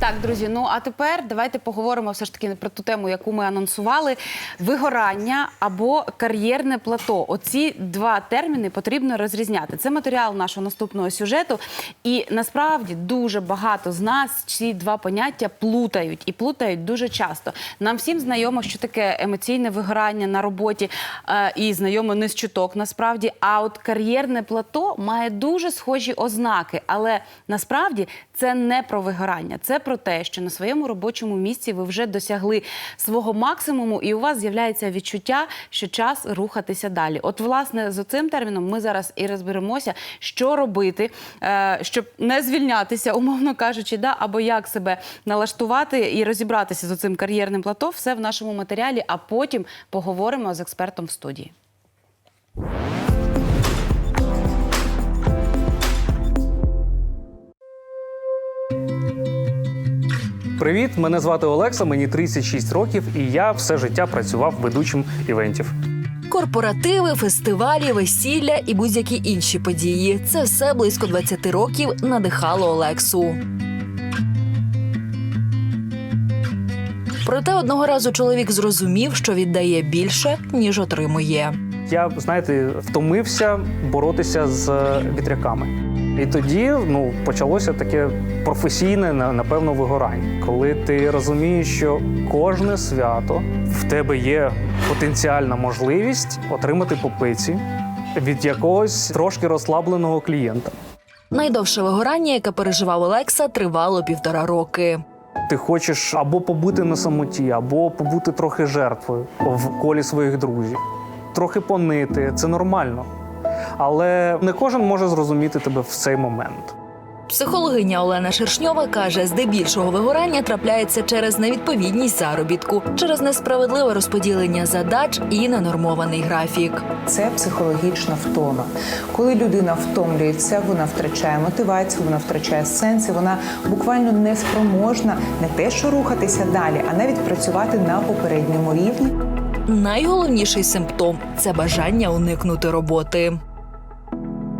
Так, друзі, ну а тепер давайте поговоримо все ж таки про ту тему, яку ми анонсували: вигорання або кар'єрне плато. Оці два терміни потрібно розрізняти. Це матеріал нашого наступного сюжету. І насправді дуже багато з нас ці два поняття плутають і плутають дуже часто. Нам всім знайомо, що таке емоційне вигорання на роботі, е, і знайомо не з чуток насправді. А от кар'єрне плато має дуже схожі ознаки, але насправді це не про вигорання, це про те, що на своєму робочому місці ви вже досягли свого максимуму, і у вас з'являється відчуття, що час рухатися далі. От, власне, з цим терміном ми зараз і розберемося, що робити, е, щоб не звільнятися, умовно кажучи, да, або як себе налаштувати і розібратися з цим кар'єрним плато. Все в нашому матеріалі, а потім поговоримо з експертом в студії. Привіт, мене звати Олекса, мені 36 років, і я все життя працював ведучим івентів. Корпоративи, фестивалі, весілля і будь-які інші події. Це все близько 20 років надихало Олексу. Проте одного разу чоловік зрозумів, що віддає більше, ніж отримує. Я, знаєте, втомився боротися з вітряками. І тоді ну, почалося таке професійне, напевно, вигорання. Коли ти розумієш, що кожне свято в тебе є потенціальна можливість отримати попиці від якогось трошки розслабленого клієнта. Найдовше вигорання, яке переживав Олекса, тривало півтора роки. Ти хочеш або побути на самоті, або побути трохи жертвою в колі своїх друзів, трохи понити це нормально. Але не кожен може зрозуміти тебе в цей момент. Психологиня Олена Шершньова каже, здебільшого вигорання трапляється через невідповідність заробітку, через несправедливе розподілення задач і ненормований графік. Це психологічна втома. Коли людина втомлюється, вона втрачає мотивацію, вона втрачає сенси, вона буквально не спроможна не те, що рухатися далі, а навіть працювати на попередньому рівні. Найголовніший симптом це бажання уникнути роботи.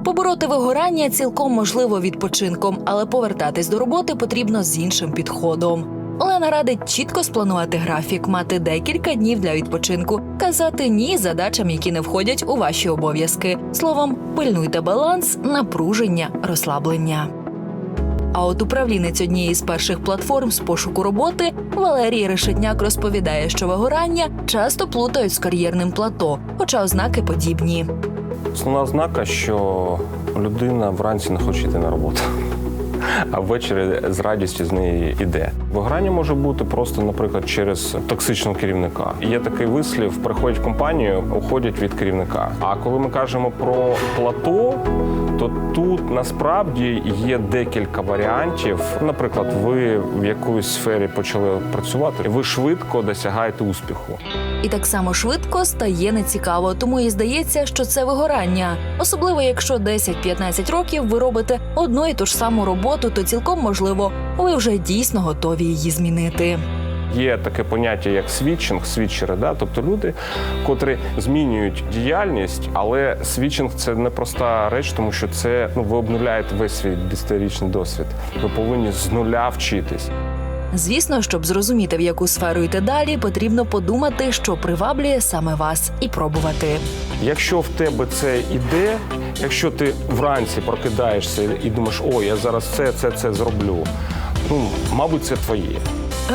Побороти вигорання цілком можливо відпочинком, але повертатись до роботи потрібно з іншим підходом. Олена радить чітко спланувати графік, мати декілька днів для відпочинку, казати ні задачам, які не входять у ваші обов'язки. Словом, пильнуйте баланс, напруження, розслаблення. А от управлінець однієї з перших платформ з пошуку роботи Валерій Решетняк розповідає, що вигорання часто плутають з кар'єрним плато, хоча ознаки подібні. Основна ознака, що людина вранці не хоче йти на роботу, а ввечері з радістю з неї йде. Виграння може бути просто, наприклад, через токсичного керівника. Є такий вислів: приходять в компанію, уходять від керівника. А коли ми кажемо про плато, то тут насправді є декілька варіантів. Наприклад, ви в якоїсь сфері почали працювати, і ви швидко досягаєте успіху. І так само швидко стає нецікаво, тому і здається, що це вигорання. Особливо якщо 10-15 років ви робите одну і ту ж саму роботу, то цілком можливо, ви вже дійсно готові її змінити. Є таке поняття як свідчинг, свідчери, да? тобто люди, котрі змінюють діяльність, але свідчинг це не проста реч, тому що це ну ви обнуляєте весь свій десятирічний досвід. Ви повинні з нуля вчитись. Звісно, щоб зрозуміти, в яку сферу йти далі, потрібно подумати, що приваблює саме вас, і пробувати. Якщо в тебе це іде, якщо ти вранці прокидаєшся і думаєш, о, я зараз це, це, це зроблю. Ну, мабуть, це твоє.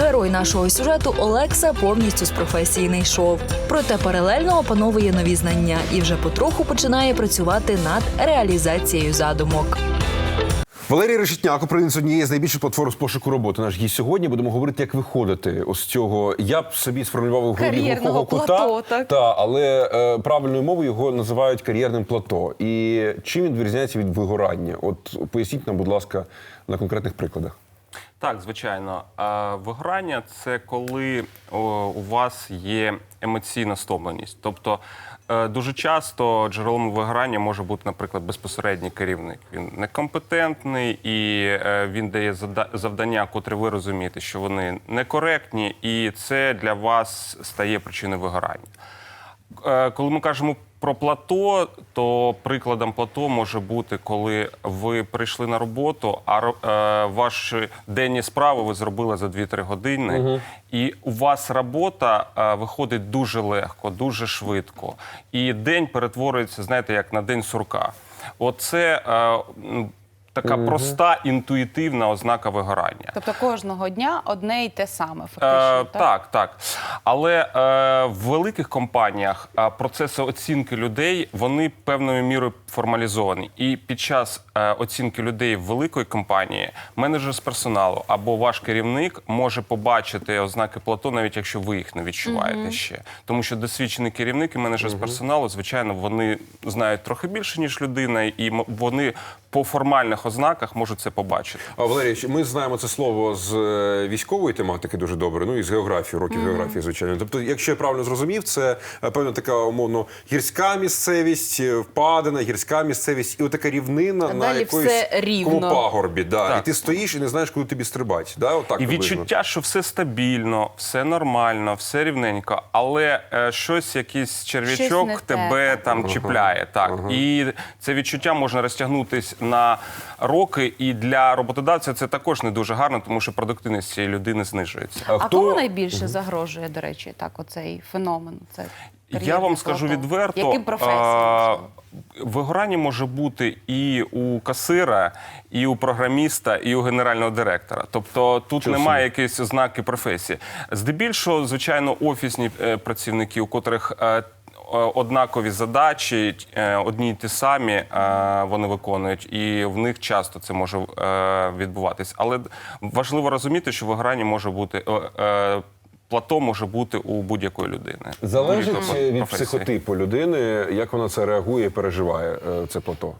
Герой нашого сюжету Олекса повністю з професії не йшов. Проте паралельно опановує нові знання і вже потроху починає працювати над реалізацією задумок. Валерій Решетняк, управлінець однієї з найбільших платформ з пошуку роботи. Наш гість сьогодні будемо говорити, як виходити з цього. Я б собі сформулював у голові глухого кута, так. Та, але е, правильною мовою його називають кар'єрним плато. І чим він відрізняється від вигорання? От поясніть нам, будь ласка, на конкретних прикладах. Так, звичайно. А Вигорання це коли у вас є емоційна стомленість. Тобто е, дуже часто джерелом вигорання може бути, наприклад, безпосередній керівник. Він некомпетентний і е, він дає завдання, котре ви розумієте, що вони некоректні, і це для вас стає причиною вигорання. Е, Коли ми кажемо про плато, то прикладом плато може бути, коли ви прийшли на роботу, а е, ваші денні справи ви зробили за 2-3 години, і у вас робота е, виходить дуже легко, дуже швидко. І день перетворюється, знаєте, як на день сурка. Оце е, така проста інтуїтивна ознака вигорання. Тобто кожного дня одне й те саме, Е, фактично. так, так. Але е, в великих компаніях е, процеси оцінки людей вони певною мірою формалізовані. І під час е, оцінки людей в великої компанії менеджер з персоналу або ваш керівник може побачити ознаки плато, навіть якщо ви їх не відчуваєте ще. Тому що досвідчений керівник і менеджер з персоналу, звичайно, вони знають трохи більше ніж людина, і м- вони по формальних ознаках можуть це побачити. А Валерій, ми знаємо це слово з е, військової тематики дуже добре, ну і з географії, років географії, звичайно. Тобто, якщо я правильно зрозумів, це е, певно така умовно гірська місцевість, е, впадина, гірська місцевість, і отака рівнина А на якоїсь рівно. пагорбі. Да. Так. І ти стоїш і не знаєш, куди тобі стрибати. Да? Отак І приблизно. відчуття, що все стабільно, все нормально, все рівненько, але е, щось, якийсь черв'ячок те, тебе так. там чіпляє. Так. І це відчуття може розтягнутись на роки, і для роботодавця це також не дуже гарно, тому що продуктивність цієї людини знижується. А хто- кому найбільше загрожує, до речі, так оцей феномен? Це Я вам скажу відверто, Яким професіям? а, вигорання може бути і у касира, і у програміста, і у генерального директора. Тобто тут Чого немає якоїсь ознаки професії. Здебільшого, звичайно, офісні е, працівники, у котрих е, однакові задачі, е, одні й ті самі е, вони виконують, і в них часто це може е, відбуватись. Але важливо розуміти, що вигорання може бути. е, е, Плато може бути у будь-якої людини. Залежить е, від професії. психотипу людини, як вона це реагує і переживає е, це плато.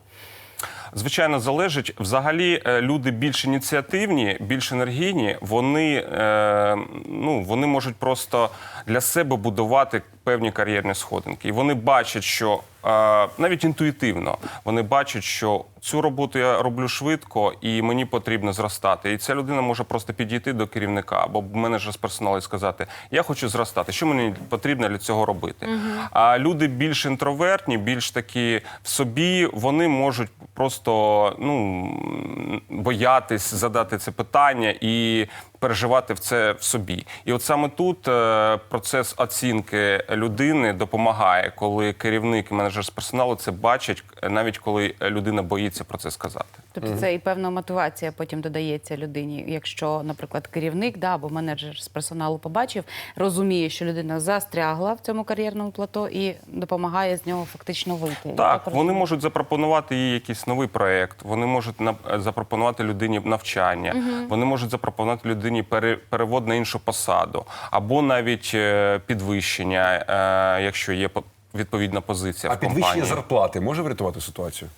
Звичайно, залежить. Взагалі, е, люди більш ініціативні, більш енергійні, вони, е, ну, вони можуть просто для себе будувати певні кар'єрні сходинки. І вони бачать, що е, навіть інтуїтивно вони бачать, що цю роботу я роблю швидко і мені потрібно зростати. І ця людина може просто підійти до керівника або менеджера з персоналу і сказати: Я хочу зростати. Що мені потрібно для цього робити? А люди більш інтровертні, більш такі в собі, вони можуть просто ну боятись задати це питання і переживати в це в собі. І от саме тут е, процес оцінки людини допомагає, коли керівник і менеджер з персоналу це бачать, навіть коли людина боїться про це сказати. Тобто це і певна мотивація потім додається людині. Якщо, наприклад, керівник да, або менеджер з персоналу побачив, розуміє, що людина застрягла в цьому кар'єрному плато і допомагає з нього фактично вийти. Так, вони можуть запропонувати їй якийсь новий проект, вони можуть запропонувати людині навчання, вони можуть запропонувати людині пере- перевод на іншу посаду, або навіть е, підвищення, е, якщо є відповідна позиція А в компанії. підвищення зарплати може врятувати ситуацію?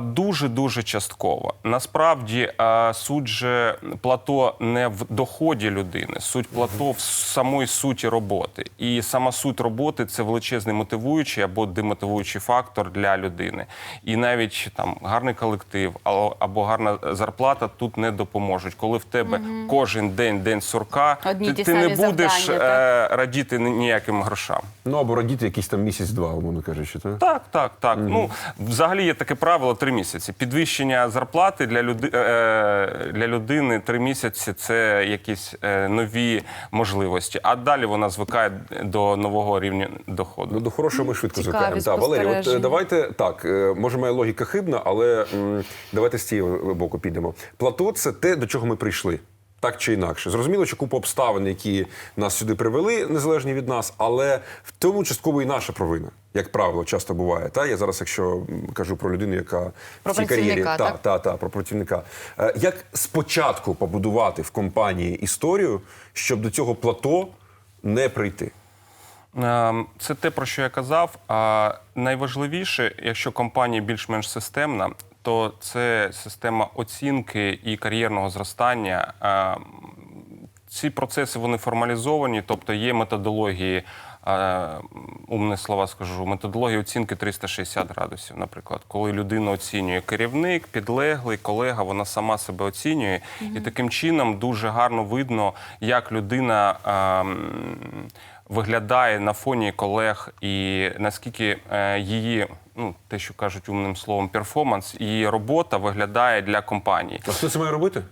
Дуже дуже частково. Насправді суть же плато не в доході людини, суть плато в самої суті роботи. І сама суть роботи це величезний мотивуючий або демотивуючий фактор для людини. І навіть там гарний колектив або- гарна зарплата тут не допоможуть. Коли в тебе кожен день день сурка, Одні ти, ті ти не будеш завдання, е, радіти ніяким грошам. Ну або радіти якийсь там місяць-два, умовно кажучи. Так? Так, так, так. Ну взагалі є таке правило три місяці. Підвищення зарплати для люди е, для людини три місяці це якісь е, нові можливості. А далі вона звикає до нового рівня доходу. Ну, до хорошого ми швидко звикаємо. Так, Валерій, от е, давайте так, е, може, моя логіка хибна, але давайте з цього боку підемо. Плато це те, до чого ми прийшли. Так чи інакше, зрозуміло, що купа обставин, які нас сюди привели, незалежні від нас, але в тому частково і наша провина, як правило, часто буває. Та я зараз, якщо кажу про людину, яка Про в цій кар'єрі, працівника, та, та, та, про працівника. Е, Як спочатку побудувати в компанії історію, щоб до цього плато не прийти? Ем, Це те, про що я казав. А найважливіше, якщо компанія більш-менш системна, то це система оцінки і кар'єрного зростання. Ці процеси вони формалізовані, тобто є методології, е, умні слова скажу, методологія оцінки 360 градусів, наприклад, коли людина оцінює керівник, підлеглий, колега, вона сама себе оцінює, і таким чином дуже гарно видно, як людина ем, виглядає на фоні колег і наскільки е, її, ну те, що кажуть умним словом, перформанс, її робота виглядає для компанії. А хто це має робити?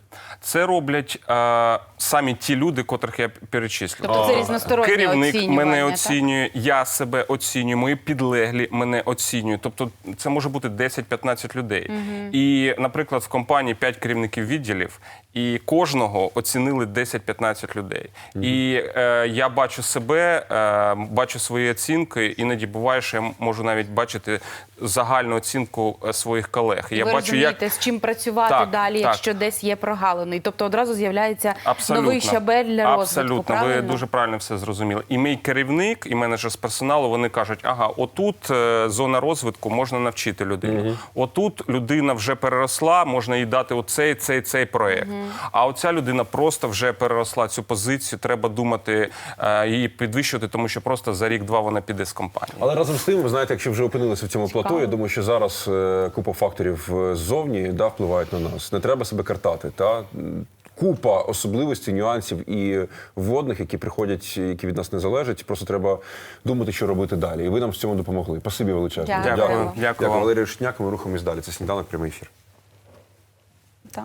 Це роблять е, самі ті люди, котрих я перечислю. Тобто це різностороннє Керівник мене так? оцінює, я себе оцінюю, мої підлеглі мене оцінюють. Тобто це може бути 10-15 людей. І, наприклад, в компанії 5 керівників відділів, і кожного оцінили 10-15 людей. І е, я бачу себе, е, бачу свої оцінки, іноді буває, що я можу навіть бачити загальну оцінку е, своїх колег. І я ви бачу, розумієте, як з чим працювати Так, далі, так. якщо десь є прогалини. Тобто одразу з'являється Абсолютно. новий щабель для розвитку. Абсолютно, правильно? ви дуже правильно все зрозуміли. І мій керівник, і менеджер з персоналу вони кажуть: ага, отут е, зона розвитку можна навчити людину. Отут людина вже переросла, можна їй дати оцей, цей, цей проект. А оця людина просто вже переросла цю позицію. Треба думати е, її підвищувати, тому що просто за рік-два вона піде з компанії. Але разом з тим, ви знаєте, якщо вже опинилися в цьому плато, я думаю, що зараз е, купа факторів е, ззовні да, впливають на нас. Не треба себе картати. Та? Купа особливостей, нюансів і вводних, які приходять, які від нас не залежать. Просто треба думати, що робити далі. І ви нам в цьому допомогли. Спасибі величезне. Дякую. Дякую, Дякую. дякую вам. Валерій Шняк. Ми рухаємось далі. Це сніданок прямий ефір. Так.